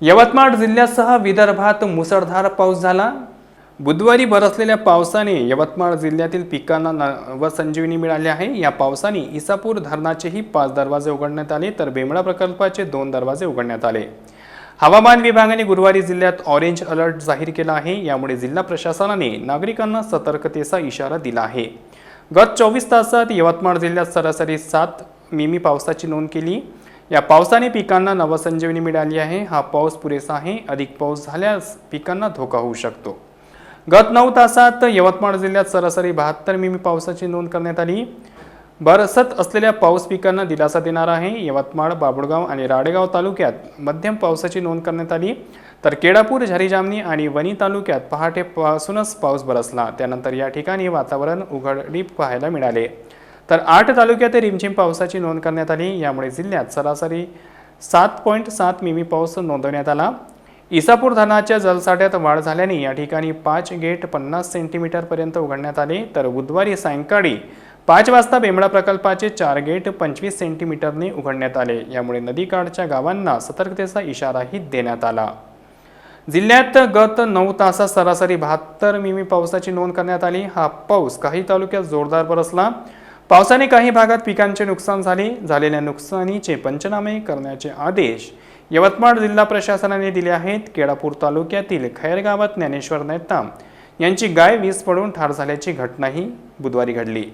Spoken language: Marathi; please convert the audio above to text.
यवतमाळ जिल्ह्यासह विदर्भात मुसळधार पाऊस झाला. बुधवारी बरसलेल्या पावसाने यवतमाळ जिल्ह्यातील पिकांना नवसंजीवनी मिळाली आहे. या पावसाने इसापूर धरणाचेही पाच दरवाजे उघडण्यात आले तर बेमळा प्रकल्पाचे दोन दरवाजे उघडण्यात आले. हवामान विभागाने गुरुवारी जिल्ह्यात ऑरेंज अलर्ट जाहीर केला आहे. यामुळे जिल्हा प्रशासनाने नागरिकांना सतर्कतेचा इशारा दिला आहे. गत चोवीस तासात यवतमाळ जिल्ह्यात सरासरी सात मिमी पावसाची नोंद केली. या पावसाने पिकांना नवसंजीवनी मिळाली आहे. हा पाऊस पुरेसा आहे. अधिक पाऊस झाल्यास पिकांना धोका होऊ शकतो. गत नऊ तासात यवतमाळ जिल्ह्यात सरासरी बहात्तर मिमी पावसाची नोंद करण्यात आली. बरसत असलेल्या पाऊस पिकांना दिलासा देणार आहे. यवतमाळ बाबुळगाव आणि राडेगाव तालुक्यात मध्यम पावसाची नोंद करण्यात आली. तर केडापूर झरीजामणी आणि वणी तालुक्यात पहाटेपासूनच पाऊस बरसला. त्यानंतर या ठिकाणी वातावरण उघडीप पाहायला मिळाले. तर आठ तालुक्यात रिमझिम पावसाची नोंद करण्यात आली. यामुळे जिल्ह्यात सरासरी सात पॉईंट सात मिमी पाऊस नोंदवण्यात आला. इसापूर धरणाच्या जलसाठ्यात वाढ झाल्याने या ठिकाणी पाच गेट पन्नास सेंटीमीटरपर्यंत उघडण्यात आले. तर बुधवारी सायंकाळी पाच वाजता बेमळा प्रकल्पाचे चार गेट पंचवीस सेंटीमीटरने उघडण्यात आले. यामुळे नदीकाठच्या गावांना सतर्कतेचा इशाराही देण्यात आला. जिल्ह्यात गत नऊ तासात सरासरी बहात्तर मिमी पावसाची नोंद करण्यात आली. हा पाऊस काही तालुक्यात जोरदार बरसला पावसाने काही भागात पिकांचे नुकसान झाले. झालेल्या नुकसानीचे पंचनामे करण्याचे आदेश यवतमाळ जिल्हा प्रशासनाने दिले आहेत. केळापूर तालुक्यातील खैर गावात ज्ञानेश्वर नेताम यांची गाय वीज पडून ठार झाल्याची घटनाही बुधवारी घडली.